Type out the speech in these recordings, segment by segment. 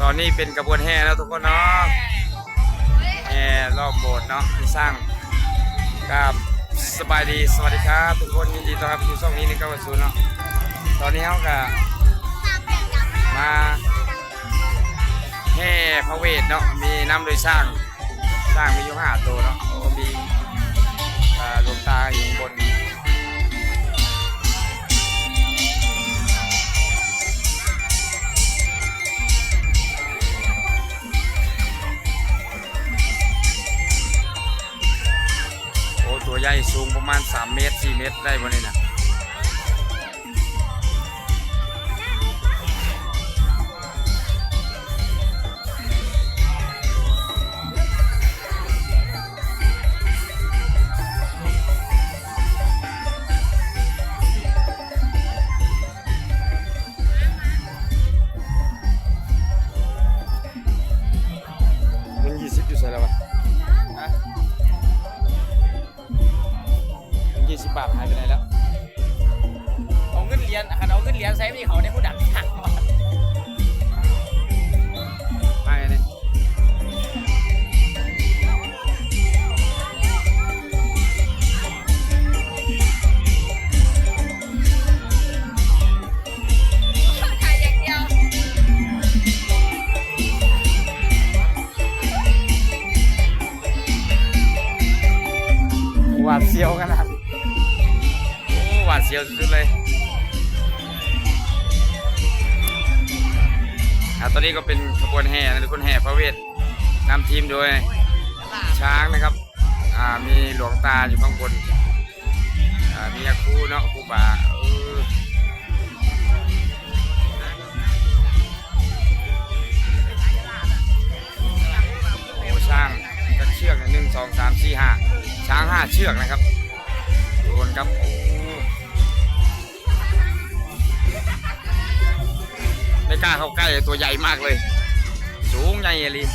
ตอนนี้เป็นกระบวนแห่แล้วทุกคนเนาะแห่รอบโบสถ์เนาะที่สร้างกับสบายดีสวัสดีครับทุกคนยินดีต้อนรับสู่ช่องนี้นี่ก็มาสู่เนาะตอนนี้เขาก็มาแห่พระเวทเนาะมีน้ำโดยสร้างสร้างมีอยู่ห้าตัวเนาะโอ้มีอ่าหลวงตาอยู่ข้างบน สูงประมาณ 3 เมตร 4 เมตรได้บ่นี่นะายไปไหนแล้ว เอาเงินเหรียญคันเอาเงินเหรียญใส่ไม่เขาได้ผู้ดังหักหายนี่ายอย่างเดียว หวาดเสียวขนาดาดเสียวสุดเลยอตอนนี้ก็เป็นขบวนแห่นะทุกคนแห่พระเวทนำทีมโดยช้างนะครับอ่ามีหลวงตาอยู่ข้างบนอ่ามีอาครูเนาะครูบาเออโอ้ช้างก็เชือกหนึ่งสองสามสี่ห้าช้างห้าเชือกนะครับทุกคนครับ ไม่กล้าเข้าใกล้ตัวใหญ่มากเลย สูงใหญ่เลย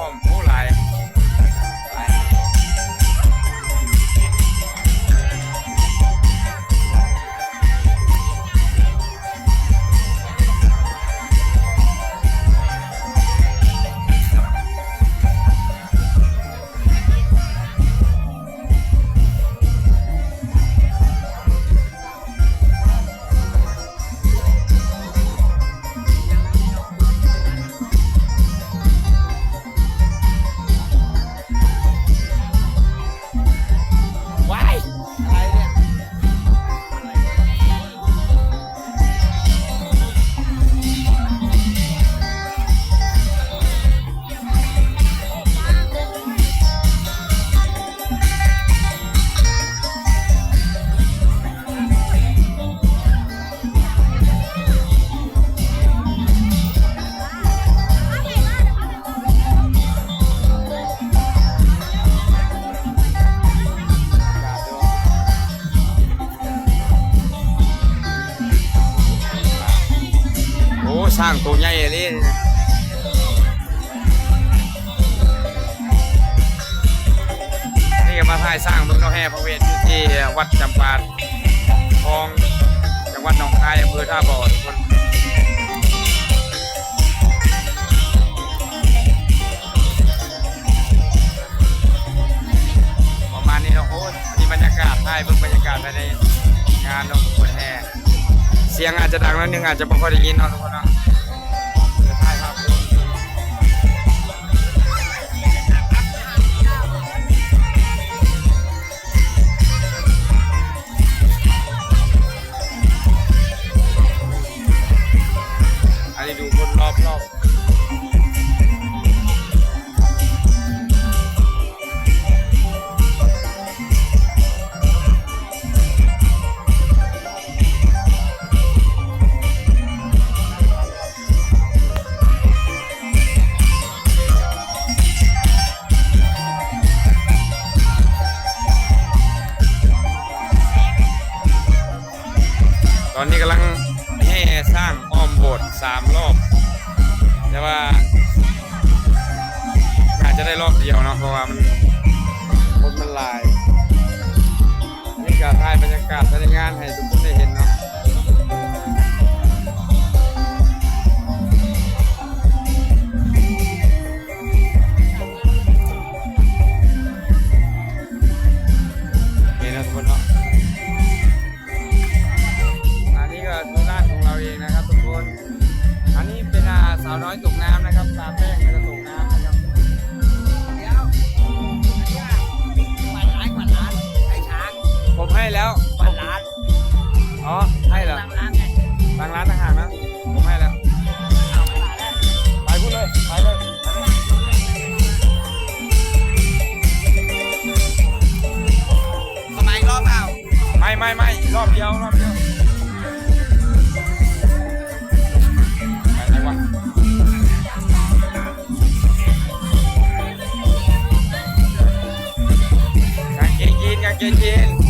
นางตัวใหญ่เลยนี่ก็มาถ่ายสร้างเมืองนอแห่พระเวทอยู่ที่วัดจำปาทองจังหวัดหนองคายอำเภอท่าบ่อทุกคนประมาณนี้เนาะโอ้ยนี่บรรยากาศถ่ายเบิ่งบรรยากาศภายในงานเนาะคนแห่เสียงอาจจะดังนิดนึงอาจจะไม่ค่อยได้ยินเนาะทุกคนเนาะ ดูค ถ่ายบรรยากาศภายในงานให้ทุกคนได้เห็นเนาะนี่นะทุกคนเนาะอันนี้ก็คือร้านของเราเองนะครับทุกคน อันนี้เป็นอาสาวน้อยตกน้ำนะครับตาแป้งแล้วก็ต ให้แล้ว ปันร้านอ๋อ ให้เหรอตั้งร้านไงทางร้านต่างหากนะ ผมให้แล้ว เอาไม่มาแล้ว ไปพูดเลย ไปเลยไปเลยทำไมรอบเปล่าไม่ไม่ไม่รอบเดียวรอบเดียวไปไหนวะกางเกงยีนกางเกงยีน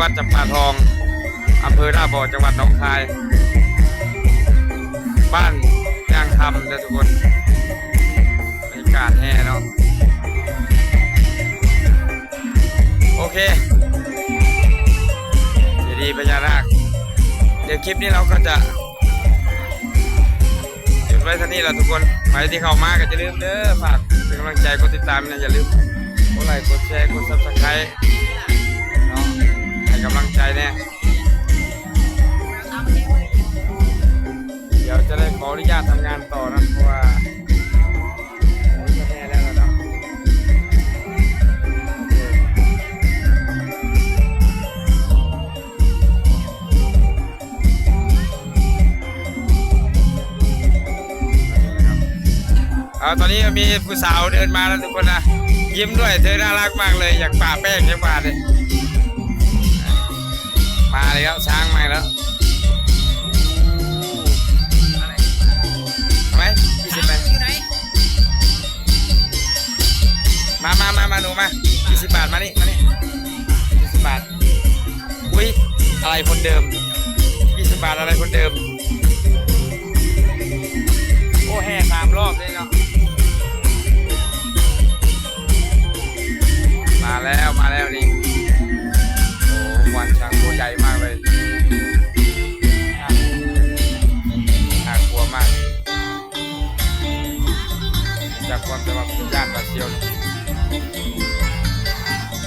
วัดจำปาทองอำเภอท่าบ่อจังหวัดหนองคาย บ้านย่างคำนะทุกคนบรรยากาศแห่เนาะโอเคดีดีพญานาคเดี๋ยวคลิปนี้เราก็จะหยุดไว้ท่านี้แหละทุกคนใครที่เข้ามาก็จะลืมเด้อฝากเป็นกำลังใจกดติดตามนะอย่าลืมกดไลค์กดแชร์กดซับสไครต์ำลังใจแน่เดี๋ยวจะได้ขออนุญาตทำงานต่อนะเพราะว่าแน่แล้วนะเอาตอนนี้มีผู้สาวเดินมาแล้วทุกคนนะยิ้มด้วยเธอน่ารักมากเลยอยากป่าแป้งยังป่าเลย มาเลยครับช้างมาแล้วเอาไหมยี่สิบไหมอยู่ไหนมามามามาหนูมายี่สิบบาทมานี่มานี่ยี่สิบบาท อุ้ยอะไรคนเดิมยี่สิบบาทอะไรคนเดิม โอ้แห่สามรอบเลยเนาะ มาแล้วมาแล้วนี่ กความจะมาเป็นย่านบาเซียวนี่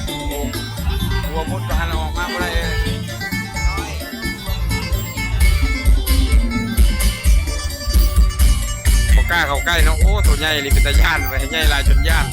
โอ้หัวมุดก็หันออกมาไม่ได้เลยบอกกล้าเขาใกล้เนาะโอ้ตัวใหญ่เลยเป็นตาย่านไปใหญ่หลายจนย่าน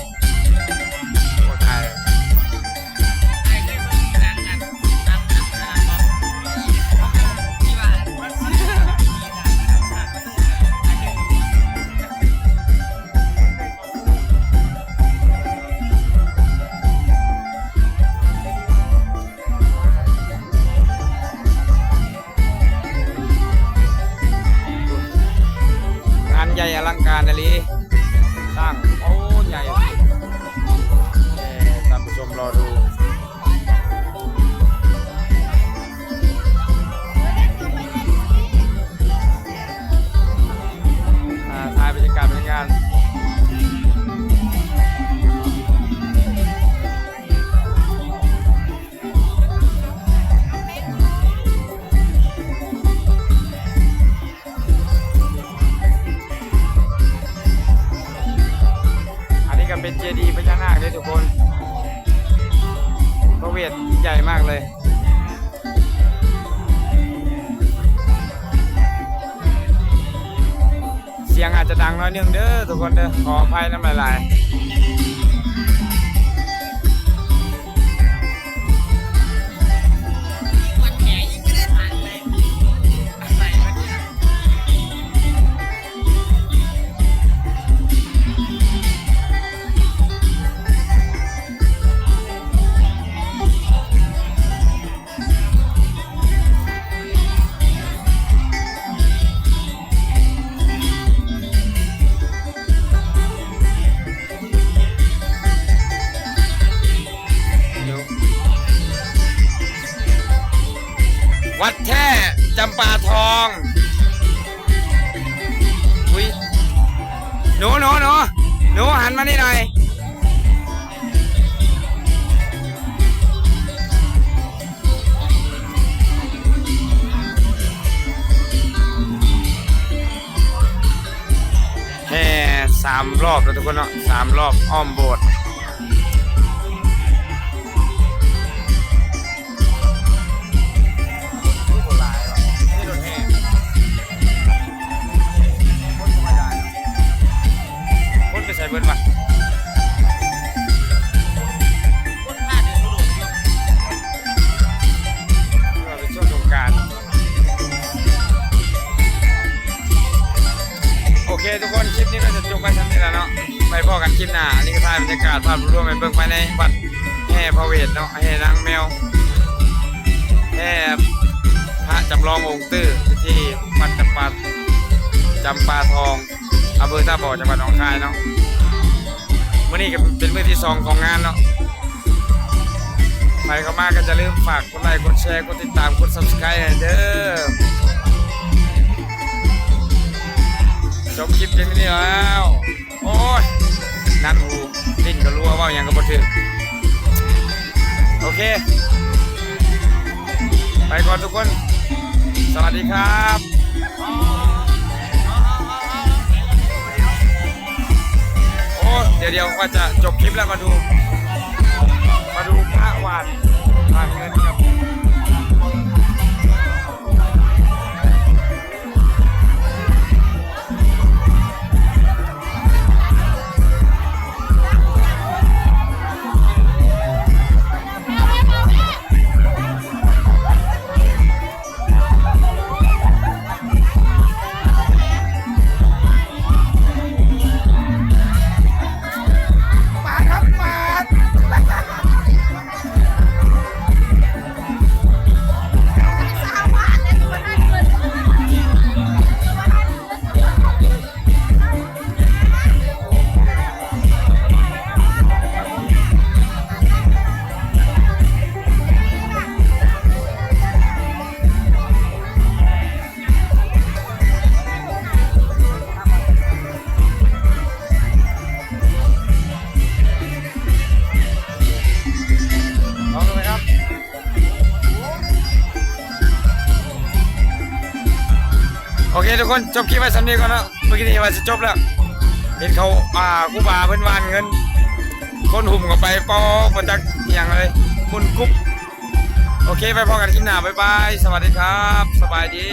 คนเด้อขออภัยน้ำลาย วัดแท่จำปาทองอุ้ยหนูหนูหนูหนูหันมานี่หน่อยแห่สามรอบแล้วทุกคนเนาะสามรอบอ้อมโบสถ์ จำปาทองอำเภอท่าบ่อจังหวัดหนองคายเนาะมื้อนี้ก็เป็นมื้อที่สองของงานเนาะใครเข้ามาก็จะลืมฝากกดไลค์กดแชร์กดติดตามกด subscribe ให้เด้อจบคลิปเพียงเท่านี้แล้วโอ้ยนั่นหูลิ้นก็รัวว่าอย่างก็บ่ถึงโอเค ไปก่อนทุกคน สวัสดีครับ เดี๋ยวเดี๋ยวว่าจะจบคลิปแล้วมาดู มาดูพระวานผ่านเงินครับ คนจบคลิปไว้สำเนียก่อนนะเมื่อกี้นี้ว่าจะจบแล้ว เห็นเขาอ่ากูบาเพิ่นวานเงิน คนหุ่มกับไปปอประจักษ์อย่างไรคุณกุ๊บโอเคไปพอกันคลิปหน้าบ๊ายบาย สวัสดีครับ สบายดี